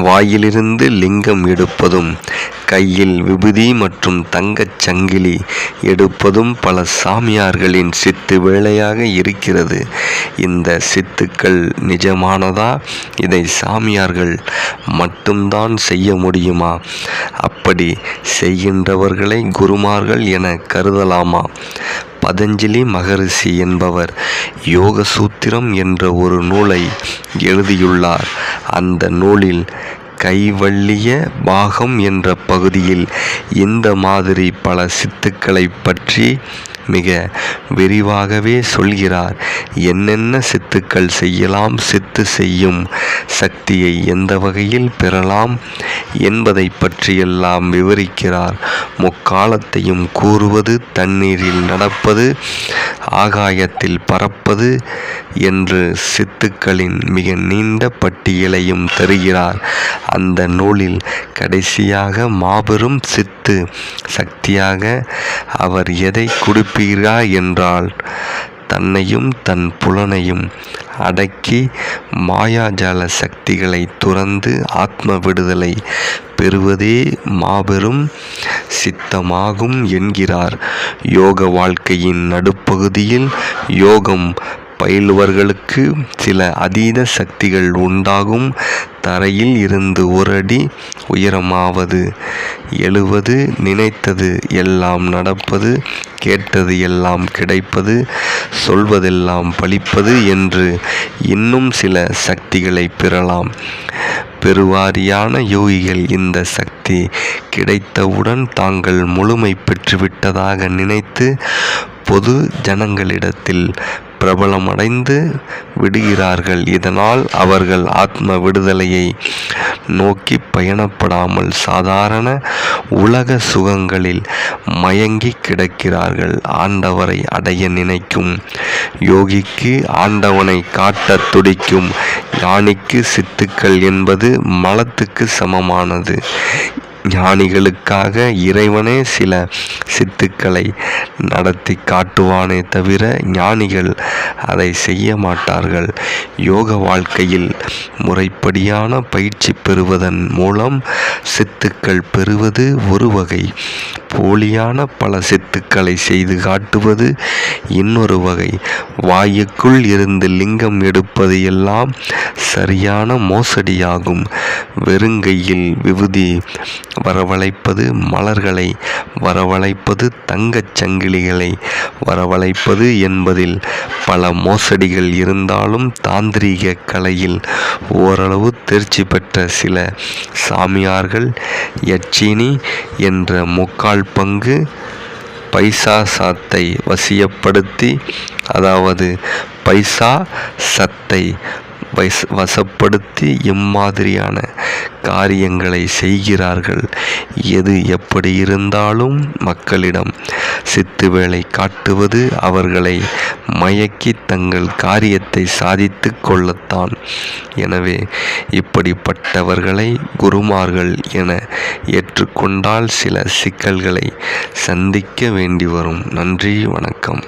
வாயிலிருந்து லிங்கம் எடுப்பதும் கையில் விபூதி மற்றும் தங்கச் சங்கிலி எடுப்பதும் பல சாமியார்களின் சித்து வேலையாக இருக்கிறது. இந்த சித்துக்கள் நிஜமானதா? இதை சாமியார்கள் மட்டும்தான் செய்ய முடியுமா? அப்படி செய்கின்றவர்களை குருமார்கள் என கருதலாமா? பதஞ்சலி மகரிஷி என்பவர் யோக சூத்திரம் என்ற ஒரு நூலை எழுதியுள்ளார். அந்த நூலில் கைவல்லிய பாகம் என்ற பகுதியில் இந்த மாதிரி பல சித்துக்களை பற்றி மிக விரிவாகவே சொல்கிறார். என்னென்ன சித்துக்கள் செய்யலாம்? சித்து செய்யும் சக்தியை எந்த வகையில் பெறலாம் என்பதை பற்றியெல்லாம் விவரிக்கிறார். முக்காலத்தையும் கூறுவது தண்ணீரில் நடப்பது ஆகாயத்தில் பறப்பது என்று சித்துக்களின் மிக நீண்ட பட்டியலையும் தருகிறார். அந்த நூலில் கடைசியாக மாபெரும் சித்து சக்தியாக அவர் எதை கொடுப்பீரா என்றால் தன்னையும் தன் புலனையும் அடக்கி மாயாஜால சக்திகளை துறந்து ஆத்ம விடுதலை பெறுவதே மாபெரும் சித்தமாகும் என்கிறார். யோக வாழ்க்கையின் நடுப்பகுதியில் யோகம் பயிலுவர்களுக்கு சில அதீத சக்திகள் உண்டாகும். தரையில் இருந்து ஒரு அடி உயரமாவது. எழுவது நினைத்தது எல்லாம் நடப்பது கேட்டது எல்லாம் கிடைப்பது சொல்வதெல்லாம் பலிப்பது என்று இன்னும் சில சக்திகளை பெறலாம். பெருவாரியான யோகிகள் இந்த சக்தி கிடைத்தவுடன் தாங்கள் முழுமை பெற்றுவிட்டதாக நினைத்து பொது ஜனங்களிடத்தில் பிரபலமடைந்து விடுகிறார்கள். இதனால் அவர்கள் ஆத்ம விடுதலையை நோக்கி பயணப்படாமல் சாதாரண உலக சுகங்களில் மயங்கி கிடக்கிறார்கள். ஆண்டவரை அடைய நினைக்கும் யோகிக்கு ஆண்டவனை காட்டத் துடிக்கும் யானைக்கு சித்துக்கள் என்பது மலத்துக்கு சமமானது. ஞானிகளுக்காக இறைவனே சில சித்துக்களை நடத்தி காட்டுவானே தவிர ஞானிகள் அதை செய்ய மாட்டார்கள். யோக வாழ்க்கையில் முறைப்படியான பயிற்சி பெறுவதன் மூலம் சித்துக்கள் பெறுவது ஒரு வகை. போலியான பல சித்துக்களை செய்து காட்டுவது இன்னொரு வகை. வாயுக்குள் இருந்து லிங்கம் எடுப்பது எல்லாம் சரியான மோசடியாகும். வெறுங்கையில் விபூதி வரவழைப்பது மலர்களை வரவழைப்பது தங்கச் சங்கிலிகளை வரவழைப்பது என்பதில் பல மோசடிகள் இருந்தாலும் தாந்திரீக கலையில் ஓரளவு தேர்ச்சி பெற்ற சில சாமியார்கள் யட்சினி என்ற முக்கால் பங்கு பைசா சாத்தை வசியப்படுத்தி அதாவது பைசா சத்தை வச வசப்படுத்தி இம்மாதிரியான காரியங்களை செய்கிறார்கள். எது எப்படி இருந்தாலும் மக்களிடம் சித்து வேலை காட்டுவது அவர்களை மயக்கி தங்கள் காரியத்தை சாதித்து கொள்ளத்தான். எனவே இப்படிப்பட்டவர்களை குருமார்கள் என ஏற்றுக்கொண்டால் சில சிக்கல்களை சந்திக்க வேண்டி வரும். நன்றி வணக்கம்.